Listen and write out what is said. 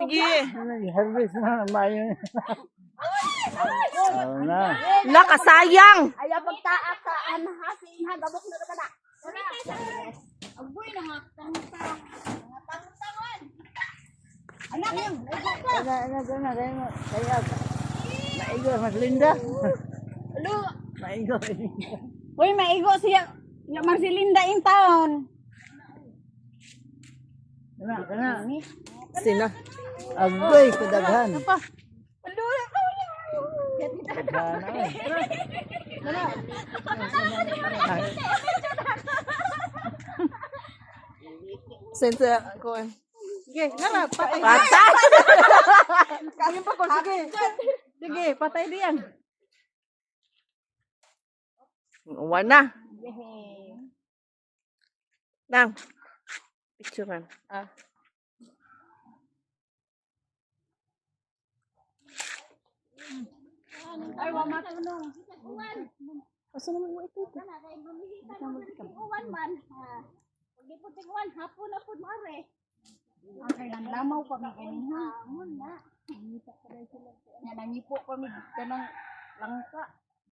Sige. Nag-harvest na mayo. Oo na. Nakasayang. Ayaw pagtaak sa anhasin ha gabok na ka na. Agoy na nga tangtang. Mga tangtangan. Anak yun. Ano, ano, ano, kaya, kaya, maigo, mas linda. Lu. Maigo. Uy, maigo siya. Ya Marcelinda in town. Kana, kana. Sina? Agoy, kadaghan. Alu. Kadaghan, ay. Sense ko. Sige, nara, patay. Patay. Kanin pa ko, sige. Sige, patay diyan. Wana. Nang. Picturean. Ah. Ay, wa matunong. Asa naman mo ito? Uwan man. Pag po tingwan, hapon na po mare. Ang kailan lamaw pa mi kanin ha. Amon na. Nga nangipo pa mi kanang langka.